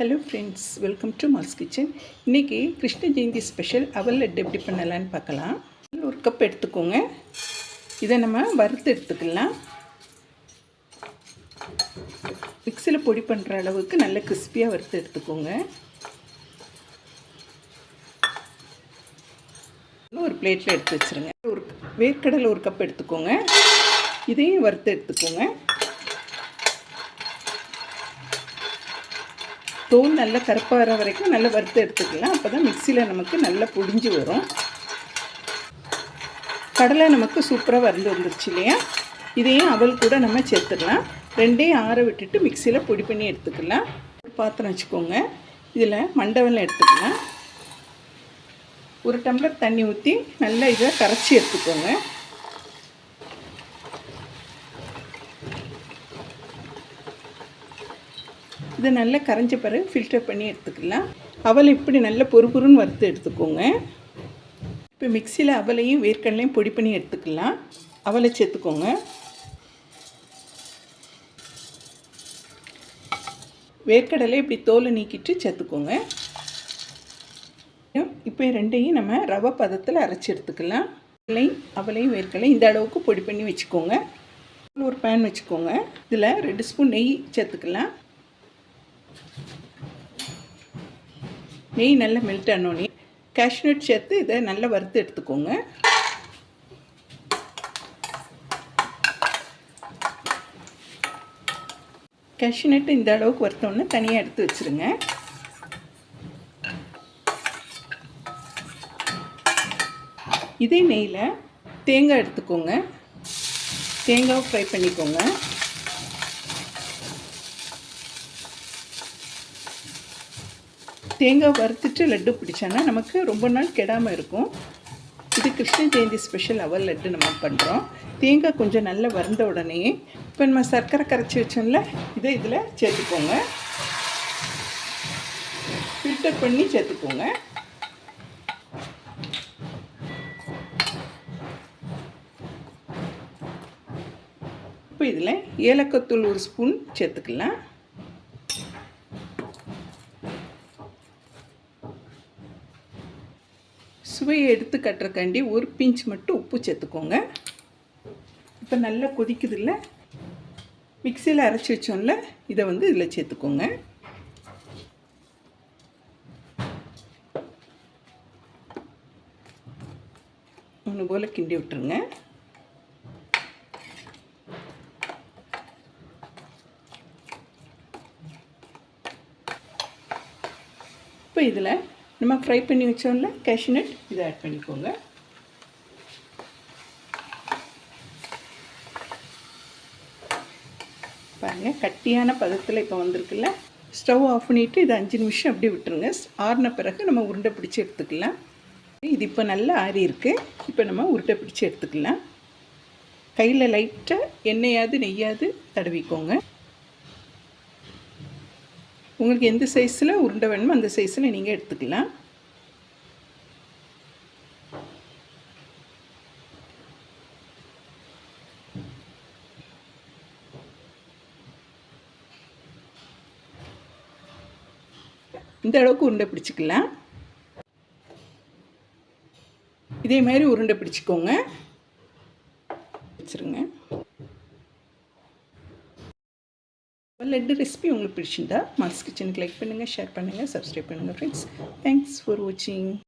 Hello friends welcome to Mal's kitchen இன்றைக்கி Krishna Jayanthi special அவல் லட்டு எப்படி பண்ணலான்னு பார்க்கலாம். ஒரு கப் எடுத்துக்கோங்க. இதை நம்ம வறுத்து எடுத்துக்கலாம். மிக்சியில் பொடி பண்ணுற அளவுக்கு நல்ல கிறிஸ்பியாக வறுத்து எடுத்துக்கோங்க. ஒரு பிளேட்டில் எடுத்து வச்சுருங்க. ஒரு வேர்க்கடலை ஒரு கப் எடுத்துக்கோங்க. இதையும் வறுத்து எடுத்துக்கோங்க. தோல் நல்லா கருப்பாக வர வரைக்கும் நல்லா வறுத்து எடுத்துக்கலாம். அப்போ தான் மிக்சியில் நமக்கு நல்லா புடிஞ்சு வரும். கடலை நமக்கு சூப்பராக வறந்து வந்துருச்சு இல்லையா? இதையும் அவல் கூட நம்ம சேர்த்துக்கலாம். ரெண்டையும் ஆற விட்டுட்டு மிக்சியில் பொடி பண்ணி எடுத்துக்கலாம். பாத்திரம் வச்சுக்கோங்க. இதில் மண்டவெல்லாம் எடுத்துக்கலாம். ஒரு டம்ளர் தண்ணி ஊற்றி நல்லா இதை கரைச்சி எடுத்துக்கோங்க. இது நல்லா கரைஞ்ச பிறகு ஃபில்டர் பண்ணி எடுத்துக்கலாம். அவல் இப்படி நல்ல பொறுபொருன்னு வறுத்து எடுத்துக்கோங்க. இப்போ மிக்சியில் அவலையும் வேர்க்கடலையும் பொடி பண்ணி எடுத்துக்கலாம். அவலை சேர்த்துக்கோங்க. வேர்க்கடலை இப்படி தோலை நீக்கிட்டு சேர்த்துக்கோங்க. இப்போ ரெண்டையும் நம்ம ரவை பதத்தில் அரைச்சி எடுத்துக்கலாம். அவளையும் அவளையும் வேர்க்கடலையும் இந்த அளவுக்கு பொடி பண்ணி வச்சுக்கோங்க. ஒரு பேன் வச்சுக்கோங்க. இதில் ரெண்டு ஸ்பூன் நெய் சேர்த்துக்கலாம். நெய் நல்லா மெல்ட் ஆனோடனே கேஷ்நட் சேர்த்து இதை நல்லா வறுத்து எடுத்துக்கோங்க. கேஷ்நட்டு இந்த அளவுக்கு வறுத்தோன்னு தனியாக எடுத்து வச்சுருங்க. இதே நெய்யில் தேங்காய் எடுத்துக்கோங்க. தேங்காவை ஃப்ரை பண்ணிக்கோங்க. தேங்காய் வறுத்துட்டு லட்டு பிடிச்சோன்னா நமக்கு ரொம்ப நாள் கெடாமல் இருக்கும். இது கிருஷ்ண ஜெயந்தி ஸ்பெஷல் அவர் லட்டு நம்ம பண்ணுறோம் தேங்காய் கொஞ்சம் நல்லா வறந்த உடனே இப்போ நம்ம சர்க்கரை கரைச்சி வச்சோம்ல இதை இதில் சேர்த்துக்கோங்க. ஃபில்டர் பண்ணி சேர்த்துக்கோங்க. இப்போ இதில் ஏலக்காத்தூள் ஒரு ஸ்பூன் சேர்த்துக்கலாம். சுவையை எடுத்து கட்டுறக்காண்டி ஒரு பிஞ்ச் மட்டும் உப்பு சேர்த்துக்கோங்க. இப்போ நல்லா கொதிக்குது இல்லை மிக்சியில் அரைச்சி வச்சோம்ல இதை வந்து இதில் சேர்த்துக்கோங்க. ஒன்று போல் கிண்டி விட்டுருங்க. இப்போ இதில் நம்ம ஃப்ரை பண்ணி வச்சோம்ல கேஷ்நட் இதை ஆட் பண்ணிக்கோங்க. பாருங்கள் கட்டியான பதத்தில் இப்போ வந்திருக்குல்ல. ஸ்டவ் ஆஃப் பண்ணிவிட்டு இது அஞ்சு நிமிஷம் அப்படியே விட்டுருங்க. ஆறின பிறகு நம்ம உருண்டை பிடிச்சி எடுத்துக்கலாம். இது இப்போ நல்லா ஆறி இருக்குது இப்போ நம்ம உருண்டை பிடிச்சி எடுத்துக்கலாம். கையில் லைட்டாக எண்ணெயாவது நெய்யாது தடவிக்கோங்க. உங்களுக்கு எந்த சைஸில் உருண்டை வேணுமோ அந்த சைஸில் நீங்கள் எடுத்துக்கலாம். இந்த அளவுக்கு உருண்டை பிடிச்சிக்கலாம். இதே மாதிரி உருண்டை பிடிச்சிக்கோங்க. வச்சுருங்க. லட்டு ரெசிபி உங்களுக்கு பிடிச்சிருந்தா மாஸ் கிச்சனுக்கு லைக் பண்ணுங்கள் ஷேர் பண்ணுங்கள் சப்ஸ்கிரைப் பண்ணுங்கள் ஃப்ரெண்ட்ஸ் தேங்க்ஸ் ஃபார் வாட்சிங்